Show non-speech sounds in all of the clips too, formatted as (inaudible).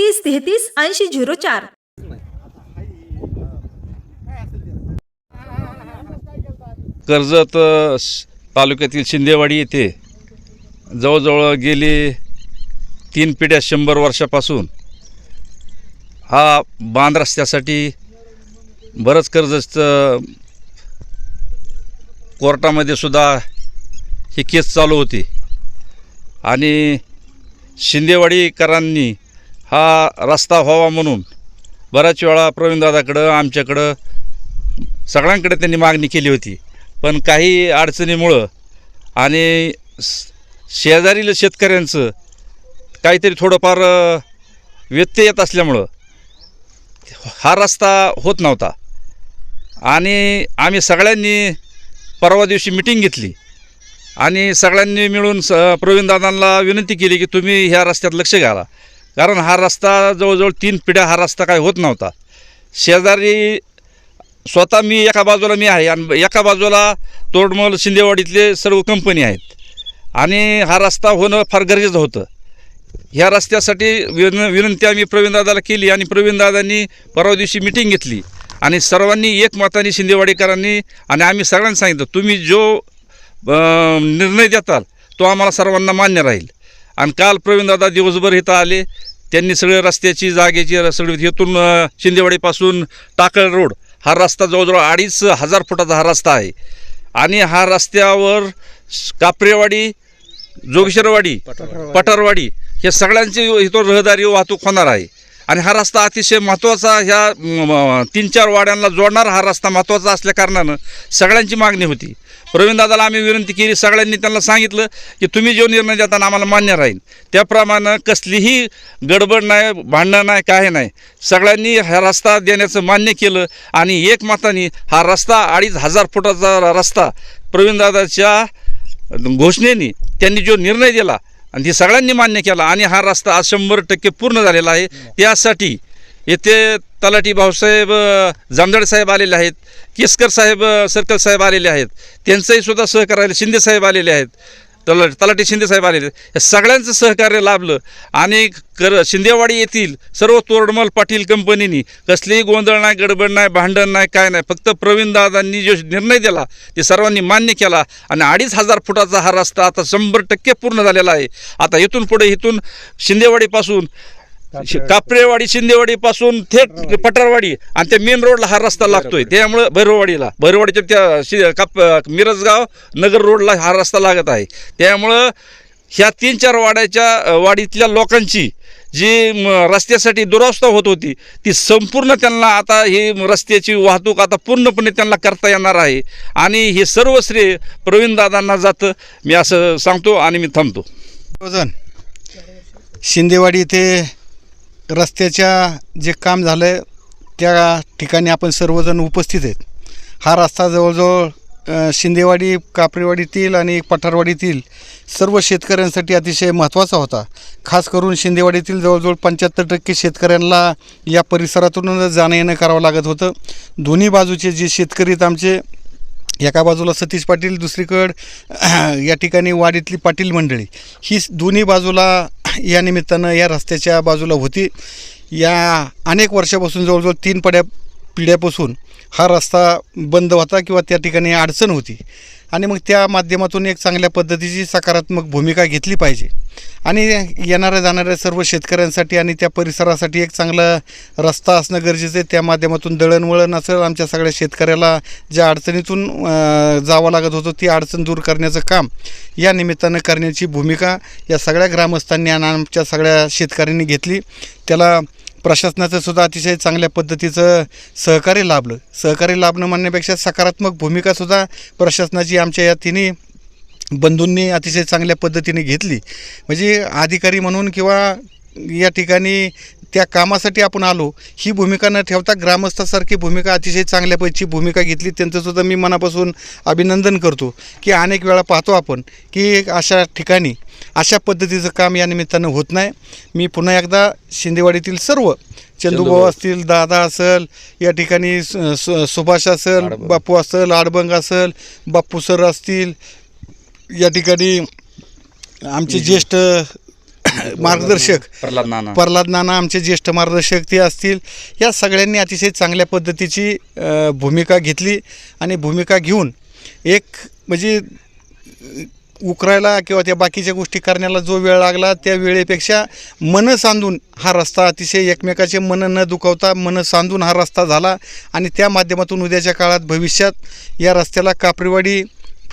तीस तेहतीस ऐंशी झिरो चार. कर्जत तालुक्यातील शिंदेवाडी येथे जवळजवळ गेली तीन पिढ्या शंभर वर्षापासून हा बांध रस्त्यासाठी बरंच कर्जचं कोर्टामध्ये सुद्धा ही केस चालू होती. आणि शिंदेवाडीकरांनी हा रस्ता व्हावा म्हणून बऱ्याच वेळा प्रवीणदादाकडं आमच्याकडं सगळ्यांकडे त्यांनी मागणी केली होती. पण काही अडचणीमुळं आणि शेजारील शेतकऱ्यांचं काहीतरी थोडंफार व्यत्यय येत असल्यामुळं हा रस्ता होत नव्हता. आणि आम्ही सगळ्यांनी परवा दिवशी मिटिंग घेतली. आणि सगळ्यांनी मिळून स प्रवीणदादांना विनंती केली की तुम्ही ह्या रस्त्यात लक्ष घाला. कारण हा रस्ता जवळजवळ तीन पिढ्या हा रस्ता काय होत नव्हता. शेजारी स्वतः मी एका बाजूला मी आहे आणि एका बाजूला तोडमल शिंदेवाडीतले सर्व कंपनी आहेत. आणि हा रस्ता होणं फार गरजेचं होतं. ह्या रस्त्यासाठी विन विनंती आम्ही प्रवीणदादाला केली आणि प्रवीणदादांनी परवा दिवशी मिटिंग घेतली. आणि सर्वांनी एकमताने शिंदेवाडीकरांनी आणि आम्ही सगळ्यांनी सांगितलं तुम्ही जो निर्णय देताल तो आम्हाला सर्वांना मान्य राहील. आणि काल प्रवीणदादा दिवसभर इथं आले. त्यांनी सगळे रस्त्याची जागेची सगळी इथून शिंदेवाडीपासून टाकळ रोड. हा रस्ता जवळजवळ अडीच हजार फुटाचा हा रस्ता आहे. आणि हा रस्त्यावर कापरेवाडी जोगेश्वरवाडी पठारवाडी हे सगळ्यांची इथून रहदारी वाहतूक होणार आहे. आणि हा रस्ता अतिशय महत्त्वाचा ह्या तीन चार वाड्यांना जोडणारा हा रस्ता महत्त्वाचा असल्याकारणानं सगळ्यांची मागणी होती. प्रवीणदादाला आम्ही विनंती केली सगळ्यांनी त्यांना सांगितलं की तुम्ही जो निर्णय देताना आम्हाला मान्य राहील. त्याप्रमाणे कसलीही गडबड नाही भांडणं नाही काय नाही. सगळ्यांनी हा रस्ता देण्याचं मान्य केलं आणि एकमताने हा रस्ता अडीच हजार फुटाचा रस्ता प्रवीणदादाच्या घोषणेने त्यांनी जो निर्णय दिला आणि ती सगळ्यांनी मान्य केला आणि हा रस्ता आज शंभर टक्के पूर्ण झालेला आहे. त्यासाठी येथे तलाठी भाऊसाहेब अ, साहेब आलेले आहेत केसकर साहेब सर्कल साहेब आलेले आहेत त्यांचंही सुद्धा सहकार्य शिंदे साहेब आलेले आहेत. तला तलाठी शिंदे साहेब आलेले. या हे सगळ्यांचं सहकार्य लाभलं. आणि कर शिंदेवाडी येथील सर्व तोरडमल पाटील कंपनीनी कसलीही गोंधळ नाही गडबड नाही भांडण नाही काय नाही फक्त प्रवीणदादांनी जो निर्णय दिला ते सर्वांनी मान्य केला. आणि अडीच हजार फुटाचा हा रस्ता आता शंभर टक्के पूर्ण झालेला आहे. आता इथून पुढे इथून शिंदेवाडीपासून शि- कापरेवाडी. शिंदेवाडीपासून थेट पठारवाडी आणि त्या मेन रोडला हा रस्ता लागतोय. त्यामुळं भैरववाडीला. भैरववाडीच्या त्या शि काप मिरजगाव नगर रोडला हा रस्ता लागत आहे. त्यामुळं ह्या तीन चार वाड्याच्या वाडीतल्या लोकांची जी रस्त्यासाठी दुरावस्था होत होती ती संपूर्ण त्यांना आता ही रस्त्याची वाहतूक आता पूर्णपणे त्यांना करता येणार आहे. आणि हे सर्व श्रेय प्रवीणदादांना जातं. मी असं सांगतो आणि मी थांबतो. शिंदेवाडी इथे रस्त्याच्या जे काम झालं आहे त्या ठिकाणी आपण सर्वजण उपस्थित आहेत. हा रस्ता जवळजवळ शिंदेवाडी कापरेवाडीतील आणि पठारवाडीतील सर्व शेतकऱ्यांसाठी अतिशय महत्त्वाचा होता. खास करून शिंदेवाडीतील जवळजवळ पंच्याहत्तर टक्के शेतकऱ्यांना या परिसरातूनच जाणं येणं करावं लागत होतं. दोन्ही बाजूचे जे शेतकरी आहेत आमचे एका बाजूला सतीश पाटील दुसरीकडं (clears throat) या ठिकाणी वाडीतली पाटील मंडळी. ही दोन्ही बाजूला या निमित्तानं या रस्त्याच्या बाजूला होती. या अनेक वर्षापासून जवळजवळ तीन पड्या पिढ्यापासून हा रस्ता बंद होता किंवा त्या ठिकाणी अडचण होती. आणि मग त्या माध्यमातून एक चांगल्या पद्धतीची सकारात्मक भूमिका घेतली पाहिजे. आणि येणाऱ्या जाणाऱ्या सर्व शेतकऱ्यांसाठी आणि त्या परिसरासाठी एक चांगला रस्ता असणं गरजेचं आहे. त्या माध्यमातून दळणवळण असेल आमच्या सगळ्या शेतकऱ्याला ज्या अडचणीतून जावं लागत होतं ती अडचण दूर करण्याचं काम या निमित्तानं करण्याची भूमिका या सगळ्या ग्रामस्थांनी आणि आमच्या सगळ्या शेतकऱ्यांनी घेतली. त्याला प्रशासनाचं सुद्धा अतिशय चांगल्या पद्धतीचं सहकार्य लाभलं. सहकार्य लाभणं म्हणण्यापेक्षा सकारात्मक भूमिकासुद्धा प्रशासनाची आमच्या या तिन्ही बंधूंनी अतिशय चांगल्या पद्धतीने घेतली. म्हणजे अधिकारी म्हणून किंवा या ठिकाणी त्या कामासाठी आपण आलो ही भूमिका न ठेवता ग्रामस्थासारखी भूमिका अतिशय चांगल्यापैकी भूमिका घेतली. त्यांचंसुद्धा मी मनापासून अभिनंदन करतो की अनेक वेळा पाहतो आपण की अशा ठिकाणी अशा पद्धतीचं काम या निमित्तानं होत नाही. मी पुन्हा एकदा शिंदेवाडीतील सर्व चंदूभाऊ असतील दादा असेल या ठिकाणी सुभाष असेल. बापू असेल आडबंग असेल बापू सर असतील या ठिकाणी आमचे ज्येष्ठ (coughs) मार्गदर्शक. प्रल्हाद नाना. प्रल्हाद नाना आमचे ज्येष्ठ मार्गदर्शक ते असतील. या सगळ्यांनी अतिशय चांगल्या पद्धतीची भूमिका घेतली आणि भूमिका घेऊन एक म्हणजे उकरायला किंवा त्या बाकीच्या गोष्टी करण्याला जो वेळ लागला त्या वेळेपेक्षा मन सांधून हा रस्ता अतिशय एकमेकाचे मन न दुखवता मन सांधून हा रस्ता झाला आणि त्या माध्यमातून उद्याच्या काळात भविष्यात या रस्त्याला कापरीवाडी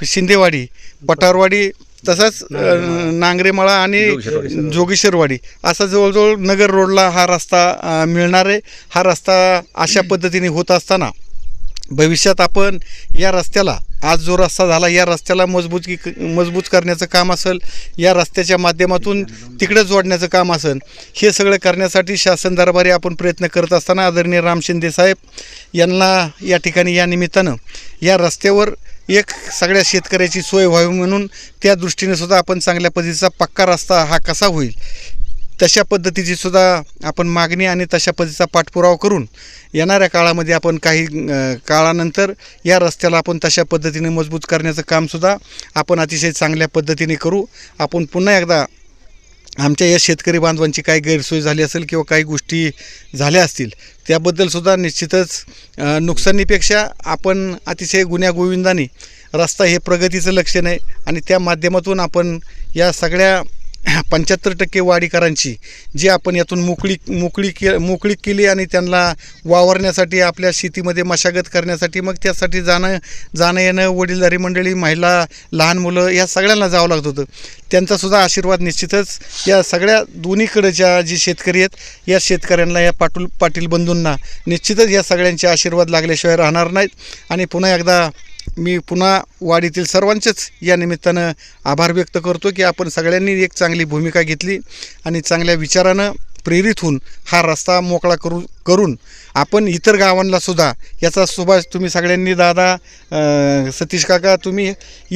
शिंदेवाडी पठारवाडी तसंच नांगरेमाळा आणि जोगेश्वरवाडी. असा जवळजवळ नगर रोडला हा रस्ता मिळणार आहे. हा रस्ता अशा पद्धतीने होत असताना भविष्यात आपण या रस्त्याला आज जो रस्ता झाला या रस्त्याला मजबूत मजबूत करण्याचं काम असेल या रस्त्याच्या माध्यमातून तिकडे जोडण्याचं काम असेल हे सगळं करण्यासाठी शासन दरबारी आपण प्रयत्न करत असताना आदरणीय राम शिंदे साहेब यांना या ठिकाणी या निमित्तानं या रस्त्यावर एक सगळ्या शेतकऱ्याची सोय व्हावी म्हणून त्या दृष्टीने सुद्धा आपण चांगल्या पद्धतीचा पक्का रस्ता हा कसा होईल तशा पद्धतीची सुद्धा आपण मागणी आणि तशा पद्धतीचा पाठपुरावा करून येणाऱ्या काळामध्ये आपण काही काळानंतर या रस्त्याला आपण तशा पद्धतीने मजबूत करण्याचं कामसुद्धा आपण अतिशय चांगल्या पद्धतीने करू. आपण पुन्हा एकदा आमच्या या शेतकरी बांधवांची काही गैरसोय झाली असेल किंवा काही गोष्टी झाल्या असतील त्याबद्दलसुद्धा निश्चितच नुकसानीपेक्षा आपण अतिशय गुन्ह्यागोविंदाने रस्ता हे प्रगतीचं लक्षण आहे आणि त्या माध्यमातून आपण या सगळ्या पंच्याहत्तर टक्के वाडीकरांची जी आपण यातून मोकळी मोकळी के मोकळी केली आणि त्यांना वावरण्यासाठी आपल्या शेतीमध्ये मशागत करण्यासाठी मग त्यासाठी जाणं जाणं येणं वडीलधारी मंडळी महिला लहान मुलं या सगळ्यांना जावं लागत होतं. त्यांचासुद्धा आशीर्वाद निश्चितच या सगळ्या दोन्हीकडच्या जी शेतकरी आहेत या शेतकऱ्यांना या पाटूल पाटील बंधूंना निश्चितच या सगळ्यांचे आशीर्वाद लागल्याशिवाय राहणार नाहीत. आणि पुन्हा एकदा मी पुन्हा वाडीतील सर्वांचेच या निमित्तानं आभार व्यक्त करतो की आपण सगळ्यांनी एक चांगली भूमिका घेतली आणि चांगल्या विचारानं प्रेरित होऊन हा रस्ता मोकळा करू करून आपण इतर गावांना सुद्धा याचा सुभाष तुम्ही सगळ्यांनी दादा सतीश काका तुम्ही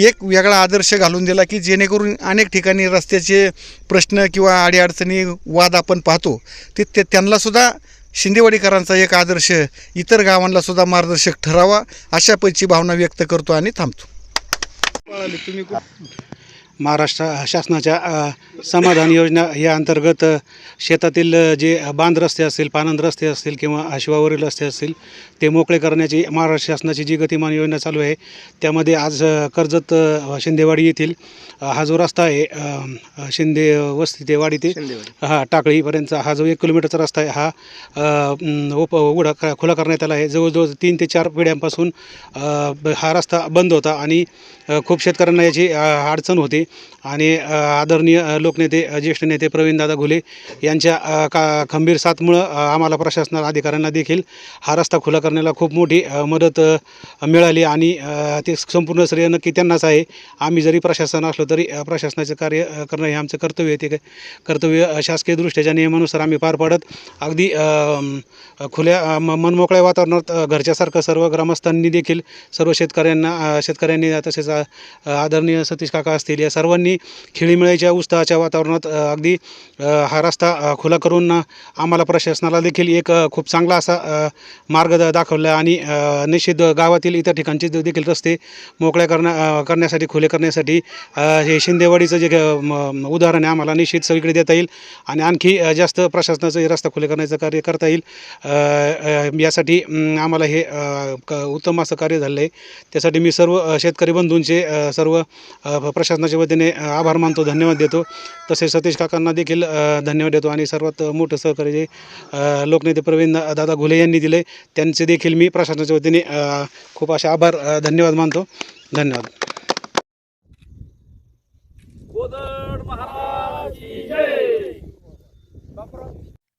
एक वेगळा आदर्श घालून दिला की जेणेकरून अनेक ठिकाणी रस्त्याचे प्रश्न किंवा अडीअडचणी वाद आपण पाहतो. ते ते त्यांनासुद्धा शिंदेवाडीकरांचा एक आदर्श इतर गावांना सुद्धा मार्गदर्शक ठरावा अशा पैची भावना व्यक्त करतो आणि थांबतो. तुम्ही महाराष्ट्र शासनाच्या समाधान योजना या अंतर्गत शेतातील जे बांध रस्ते असतील पानंद रस्ते असतील किंवा शिवावरील रस्ते असतील ते मोकळे करण्याची महाराष्ट्र शासनाची जी गतिमान योजना चालू आहे त्यामध्ये आज कर्जत शिंदेवाडी येथील हा जो रस्ता आहे शिंदे वस्ती ते वाडी ते हा टाकळीपर्यंतचा हा जो एक किलोमीटरचा रस्ता आहे हा ओप उघडा खुला करण्यात आला आहे. जवळजवळ तीन ते चार पिढ्यांपासून हा रस्ता बंद होता आणि खूप शेतकऱ्यांना याची अडचण होती. आणि आदरणीय लोकनेते ज्येष्ठ नेते प्रवीणदादा घुले यांच्या का खंबीर साथमुळं आम्हाला प्रशासना अधिकाऱ्यांना देखील हा रस्ता खुला करण्याला खूप मोठी मदत मिळाली आणि ते संपूर्ण श्रेय नक्की त्यांनाच आहे. आम्ही जरी प्रशासन असलो तरी प्रशासनाचं कार्य करणं हे आमचं कर्तव्य आहे. ते काय कर्तव्य शासकीय दृष्ट्याच्या नियमानुसार आम्ही पार पाडत अगदी खुल्या म- मनमोकळ्या वातावरणात घरच्यासारखं सर्व ग्रामस्थांनी देखील सर्व शेतकऱ्यांना शेतकऱ्यांनी तसेच आदरणीय सतीश काका असतील या सर्वांनी खेळीमेळीच्या उत्साहाच्या वातावरणात अगदी हा रस्ता खुला करून आम्हाला प्रशासनाला देखील एक खूप चांगला असा मार्ग दाखवला आणि निश्चित गावातील इतर ठिकाणचे देखील रस्ते मोकळ्या करण्या करण्यासाठी खुले करण्यासाठी हे शिंदेवाडीचं जे म- उदाहरण आहे आम्हाला निश्चित सगळीकडे देता येईल आणि आणखी जास्त प्रशासनाचं हे रस्ता खुले करण्याचं कार्य करता येईल. यासाठी आम्हाला हे क- उत्तम असं कार्य झालं आहे. त्यासाठी मी सर्व शेतकरी बंधूंचे सर्व प्रशासनाचे वतीने आभार मानतो धन्यवाद देतो. तसेच सतीश काकांना देखील धन्यवाद देतो. आणि सर्वात मोठं सहकार्य जे लोकनेते प्रवीण दादा घुले यांनी दिले त्यांचे देखील मी प्रशासनाच्या वतीने खूप असे आभार धन्यवाद मानतो. धन्यवाद.